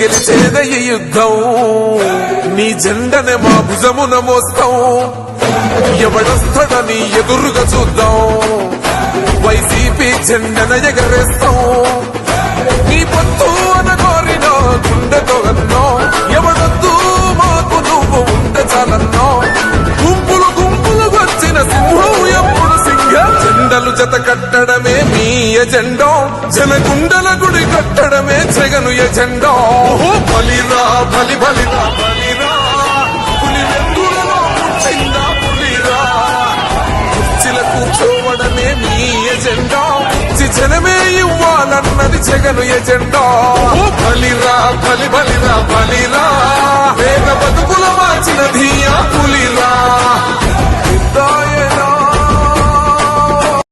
గెలిచేద ఈ యుద్ధం. నీ జెండనే మా భుజమున మోస్తాం. ఎవడొస్తాడని ఎదురుగా చూద్దాం. వైసీపీ జెండన ఎగరేస్తాం. నీ పొత్తు అన కోరిన గుండెతో అన్నో. ఎవడొద్దు మాకు నువ్వు ఉండ చాలన్నో. గుంపులు గుంపులు వచ్చిన సింహం ఎప్పుడు సింగ జెండలు జత కట్టడమే మీ ఎజెండో. జనగుండల గుడి కట్టడమే జగను ఎజెండో. బలిరా బలి బలిరా బలిరా. పులి వెందులలో పుట్టిందా పులిరా. కుర్చీల కూర్చోవడమే మీ ఎజెండా. కుర్చీ జనమే ఇవ్వాలన్నది జగను ఎజెండా. బలిరా బలి బలిరా బలిరా. వేగ బతుకుల మార్చినది ఆ పులిరా.